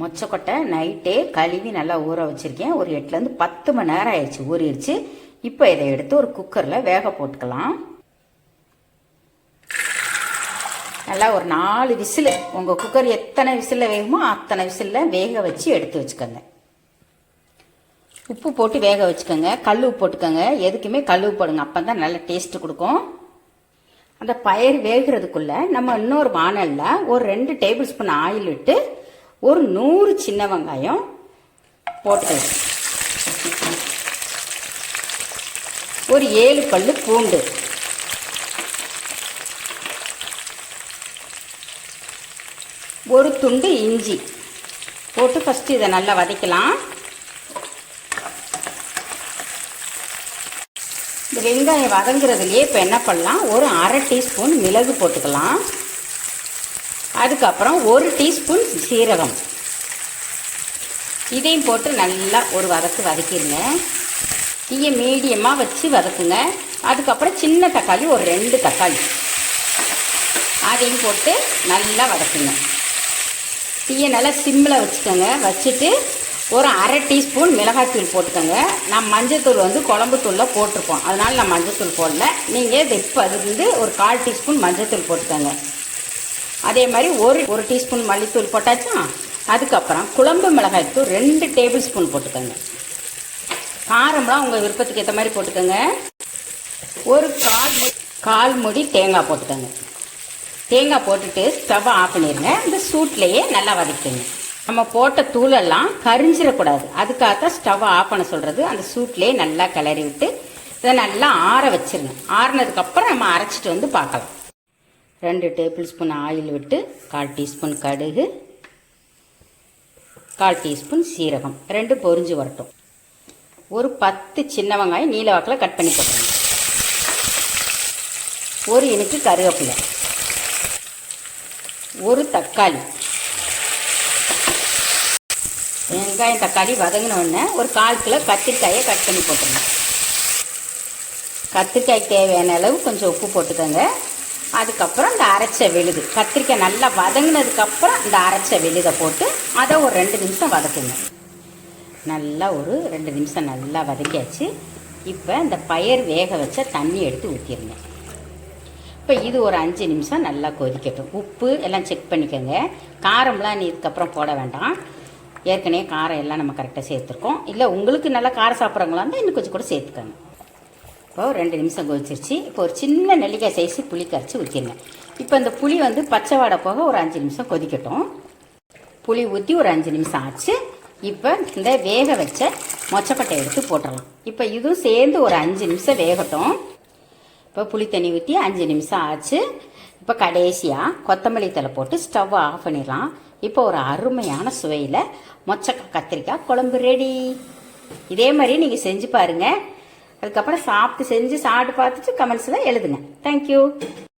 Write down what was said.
மொச்சக்கொட்டை நைட்டே கழுவி நல்லா ஊற வச்சுருக்கேன். ஒரு எட்டுலேருந்து பத்து மணி நேரம் ஆயிடுச்சு ஊறிடுச்சு. இப்போ இதை எடுத்து ஒரு குக்கரில் வேக போட்டுக்கலாம். நல்லா ஒரு நாலு விசில். உங்கள் குக்கர் எத்தனை விசிலில் வேகுமோ அத்தனை விசிலில் வேக வச்சு எடுத்து வச்சுக்கோங்க. உப்பு போட்டு வேக வச்சுக்கோங்க. கல் உப்பு போட்டுக்கோங்க. எதுக்குமே கல் உப்பு போடுங்க. அப்போ தான் நல்ல டேஸ்ட்டு கொடுக்கும். அந்த பயிர் வேகிறதுக்குள்ளே நம்ம இன்னொரு வானலில் ஒரு ரெண்டு டேபிள் ஸ்பூன் ஆயில் விட்டு ஒரு நூறு சின்ன வெங்காயம் போட்டுக்கலாம் ஒரு ஏழு பல்லு பூண்டு. ஒரு துண்டு இஞ்சி. போட்டு ஃபஸ்ட்டு இதை நல்லா வதக்கலாம். இந்த வெங்காயம் வதங்குறதுலையே இப்போ என்ன பண்ணலாம்? ஒரு அரை டீஸ்பூன் மிளகு போட்டுக்கலாம். அதுக்கப்புறம் ஒரு டீஸ்பூன் சீரகம். இதையும் போட்டு நல்லா ஒரு வதக்கு வதக்கிடுங்க தீயை மீடியமாக வச்சு வதக்குங்க. அதுக்கப்புறம் சின்ன தக்காளி ஒரு ரெண்டு தக்காளி. அதையும் போட்டு நல்லா வதக்குங்க. தீயை நல்லா சிம்மில் வச்சுக்கோங்க. வச்சுட்டு ஒரு அரை டீஸ்பூன் மிளகாய்த்தூள் போட்டுக்கோங்க. நான் மஞ்சத்தூள் வந்து குழம்பு தூளில் போட்டிருப்போம். அதனால் நான் மஞ்சத்தூள் போடல. நீங்கள் இது இப்போ அது வந்து ஒரு கால் டீஸ்பூன் மஞ்சத்தூள் போட்டுக்கோங்க. அதே மாதிரி ஒரு ஒரு டீஸ்பூன் மல்லித்தூள் போட்டாச்சா? அதுக்கப்புறம் குழம்பு மிளகாய்த்தூள் ரெண்டு டேபிள் ஸ்பூன் போட்டுக்கோங்க. காரம்லாம் உங்கள் விருப்பத்துக்கு ஏற்ற மாதிரி போட்டுக்கோங்க. ஒரு கால் கால் முடி தேங்காய் போட்டுக்கோங்க. தேங்காய் போட்டுட்டு ஸ்டவ்வை ஆஃப் பண்ணிடுங்க இந்த சூட்லேயே நல்லா வதக்கிங்க நம்ம போட்ட தூளெல்லாம் கரிஞ்சிடக்கூடாது அதுக்காக தான் ஸ்டவ்வை ஆஃப் பண்ண சொல்கிறது அந்த சூட்லேயே நல்லா கிளறி விட்டு இதை நல்லா ஆற வச்சிருங்க. ஆறினதுக்கப்புறம் நம்ம அரைச்சிட்டு வந்து பார்க்கலாம். ரெண்டு டேபிள் ஸ்பூன் ஆயில் விட்டு கால் டீஸ்பூன் கடுகு கால் டீஸ்பூன் சீரகம். ரெண்டு பொரிஞ்சு வரட்டும். ஒரு பத்து சின்ன வெங்காயம் நீல வாக்கில் கட் பண்ணி போட்டுருங்க. ஒரு இனிக்கு கருவேப்பிலை. ஒரு தக்காளி. வெங்காயம் தக்காளி வதங்கினோடனே ஒரு கால் கிலோ கத்திரிக்காயை கட் பண்ணி போட்டுருங்க. கத்திரிக்காய்க்கு தேவையான அளவு கொஞ்சம் உப்பு போட்டுக்கோங்க. அதுக்கப்புறம் இந்த அரைச்ச விழுது கத்திரிக்காய் நல்லா வதங்கினதுக்கப்புறம் இந்த அரைச்ச விழுதை போட்டு அதை ஒரு ரெண்டு நிமிஷம் வதக்குங்க. நல்லா ஒரு ரெண்டு நிமிஷம் நல்லா வதக்கியாச்சு. இப்போ இந்த பயிர் வேக வச்ச தண்ணி எடுத்து ஊற்றிடுங்க இப்போ இது ஒரு அஞ்சு நிமிஷம் நல்லா கொதிக்கட்டும். உப்பு எல்லாம் செக் பண்ணிக்கோங்க. காரம்லாம் நீ இதுக்கப்புறம் போட வேண்டாம். ஏற்கனவே காரம் எல்லாம் நம்ம கரெக்டாக சேர்த்துருக்கோம். இல்லை உங்களுக்கு நல்லா காரம் சாப்பிட்றவங்களா இருந்தால் இன்னும் கொஞ்சம் கூட சேர்த்துக்கோங்க. இப்போ ரெண்டு நிமிஷம் கொதிச்சிருச்சு. இப்போ ஒரு சின்ன நெல்லிக்காய் சைஸு புளி கரைச்சி ஊற்றிடுங்க இப்போ இந்த புளி வந்து பச்சை வாடை போக ஒரு அஞ்சு நிமிஷம் கொதிக்கட்டும். புளி ஊற்றி ஒரு அஞ்சு நிமிஷம் ஆச்சு. இப்போ இந்த வேக வச்ச மொச்சக்கொட்டை எடுத்து போட்டுடலாம் இப்போ இதுவும் சேர்ந்து ஒரு அஞ்சு நிமிஷம் வேகட்டும். இப்போ புளி தண்ணி ஊற்றி அஞ்சு நிமிஷம் ஆச்சு. இப்போ கடைசியாக கொத்தமல்லி தலை போட்டு ஸ்டவ் ஆஃப் பண்ணிடலாம். இப்போ ஒரு அருமையான சுவையில் மொச்சக்காய் கத்திரிக்காய் குழம்பு ரெடி இதே மாதிரி நீங்கள் செஞ்சு பாருங்கள் அதுக்கப்புறம் சாப்பிட்டு செஞ்சு சாப்பிட்டு பார்த்துட்டு கமெண்ட்ஸில் எழுதுங்க. தேங்க்யூ